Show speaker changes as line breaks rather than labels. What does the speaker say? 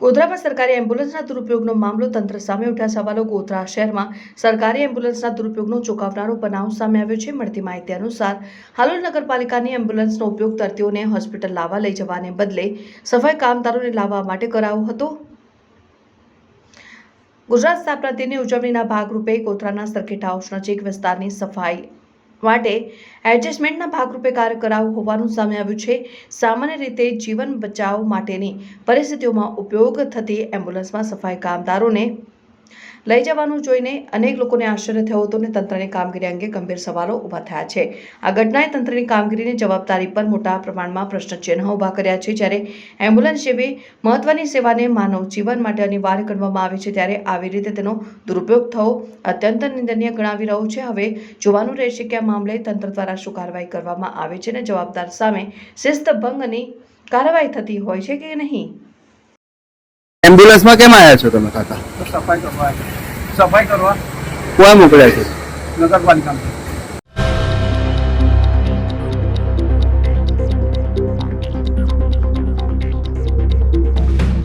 ગોધરામાં સરકારી એમ્બ્યુલન્સના દુરુપયોગનો મામલો તંત્ર સામે ઉઠ્યા સવાલો ગોધરા શહેરમાં સરકારી એમ્બ્યુલન્સના દુરુપયોગનો ચોંકાવનારો બનાવ સામે આવ્યો છે. મળતી માહિતી અનુસાર, હાલોલ નગરપાલિકાની એમ્બ્યુલન્સનો ઉપયોગ દર્દીઓને હોસ્પિટલ લાવવા લઈ જવાને બદલે સફાઈ કામદારોને લાવવા માટે કરાયો હતો. ગુજરાત સ્થાપના દિનની ઉજવણીના ભાગરૂપે ગોધરાના સર્કિટ હાઉસ નજીક વિસ્તારની સફાઈ માટે એડજસ્ટમેન્ટના ભાગરૂપે કાર્ય કરાવવું હોવાનું સામે આવ્યું છે. સામાન્ય રીતે જીવન બચાવ માટેની પરિસ્થિતિઓમાં ઉપયોગ થતી એમ્બ્યુલન્સમાં સફાઈ કામદારોને લઈ જવાનું જોઈને અનેક લોકોને આશ્ચર્ય થયો હતો અને તંત્રની કામગીરી અંગે ગંભીર સવાલો ઊભા થયા છે. આ ઘટનાએ તંત્રની કામગીરીની જવાબદારી પર મોટા પ્રમાણમાં પ્રશ્નચિહ્ન ઊભા કર્યા છે. જ્યારે એમ્બ્યુલન્સ જેવી મહત્વની સેવાને માનવ જીવન માટે અનિવાર્ય ગણવામાં આવે છે, ત્યારે આવી રીતે તેનો દુરુપયોગ થવો અત્યંત નિંદનીય ગણાવી રહ્યો છે. હવે જોવાનું રહેશે કે આ મામલે તંત્ર દ્વારા શું કાર્યવાહી કરવામાં આવે છે અને જવાબદાર સામે શિસ્ત ભંગની કાર્યવાહી થતી હોય છે કે નહીં?
એમ્બ્યુલન્સમાં કેમ આવ્યા છો તમે કાકા?
સફાઈ કરવા. સફાઈ કરવા.
કોણ મોકલ્યા છે?
નગરપાલિકામાં.